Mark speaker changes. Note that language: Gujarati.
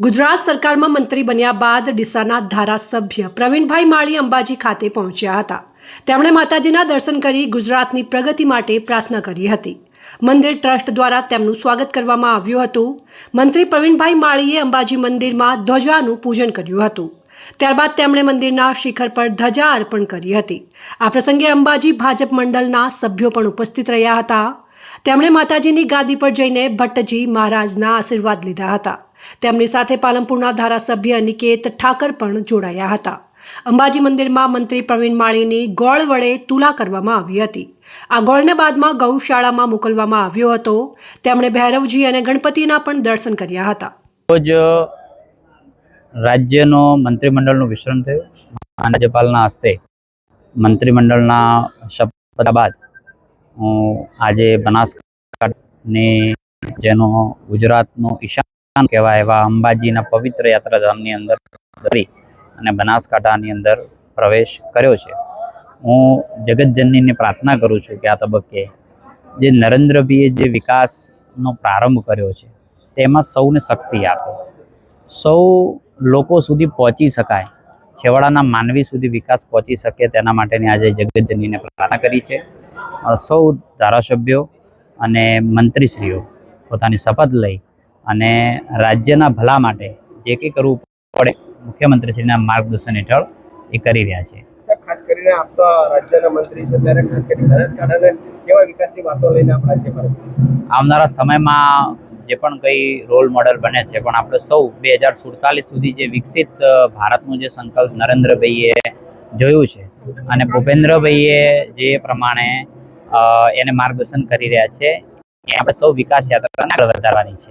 Speaker 1: ગુજરાત સરકારમાં મંત્રી બન્યા બાદ ડીસાના ધારાસભ્ય પ્રવીણભાઈ માળી અંબાજી ખાતે પહોંચ્યા હતા. તેમણે માતાજીના દર્શન કરી ગુજરાતની પ્રગતિ માટે પ્રાર્થના કરી હતી. મંદિર ટ્રસ્ટ દ્વારા તેમનું સ્વાગત કરવામાં આવ્યું હતું. મંત્રી પ્રવીણભાઈ માળીએ અંબાજી મંદિરમાં ધ્વજાનું પૂજન કર્યું હતું. ત્યારબાદ તેમણે મંદિરના શિખર પર ધજા અર્પણ કરી હતી. આ પ્રસંગે અંબાજી ભાજપ મંડળના સભ્યો પણ ઉપસ્થિત રહ્યા હતા. તેમણે માતાજીની ગાદી પર જઈને ભટ્ટજી મહારાજના આશીર્વાદ લીધા હતા. તેમની સાથે પાલનપુરના ધારાસભ્ય અનિકેત ઠાકર પણ જોડાયા હતા. અંબાજી મંદિરમાં મંત્રી પ્રવીણ માળીની ગોળ વડે તુલા કરવામાં આવી હતી. આ ગોળને બાદમાં ગૌશાળામાં મોકલવામાં આવ્યો હતો. તેમણે ભૈરવજી અને ગણપતિના પણ દર્શન કર્યા હતા.
Speaker 2: રોજ રાજ્યનો મંત્રીમંડળનું વિસ્તરણ થયું. રાજ્યપાલના હસ્તે મંત્રીમંડળના શપથ બાદ હું આજે બનાસકાંઠાની જેનો ગુજરાતનું ઈશાન કહેવાય એવા અંબાજીના પવિત્ર યાત્રાધામની અંદર કરી અને બનાસકાંઠાની અંદર પ્રવેશ કર્યો છે. હું જગતજનનીને પ્રાર્થના કરું છું કે આ તબક્કે જે નરેન્દ્રભાઈએ જે વિકાસનો પ્રારંભ કર્યો છે, તેમાં સૌને શક્તિ આપે. સૌ લોકો સુધી પહોંચી શકાય છેવાડાના માનવી સુધી વિકાસ પહોંચી શકે તેના માટેની આજે જગતજનીને પ્રાર્થના કરી છે. સૌ ધારાસભ્યો અને મંત્રીશ્રીઓ પોતાની શપથ લઈ અને રાજ્યના ભલા માટે જે કંઈ કરવું પડે મુખ્યમંત્રીશ્રીના માર્ગદર્શન હેઠળ એ કરી રહ્યા છે.
Speaker 3: સાહેબ ખાસ કરીને આપ તો રાજ્યના મંત્રી છે ત્યારે ખાસ કરીને બનાસકાંઠાને કેવા વિકાસની વાતો લઈને આપ રાજ્યમાં
Speaker 2: આવનારા સમયમાં જે પણ કંઈ રોલ મોડલ બને છે, પણ આપણે સૌ બે હજાર સુડતાલીસ સુધી જે વિકસિત ભારતનું જે સંકલ્પ નરેન્દ્રભાઈએ જોયું છે અને ભૂપેન્દ્રભાઈએ જે પ્રમાણે એને માર્ગદર્શન કરી રહ્યા છે, એ આપણે સૌ વિકાસ યાત્રાને આગળ વધારવાની છે.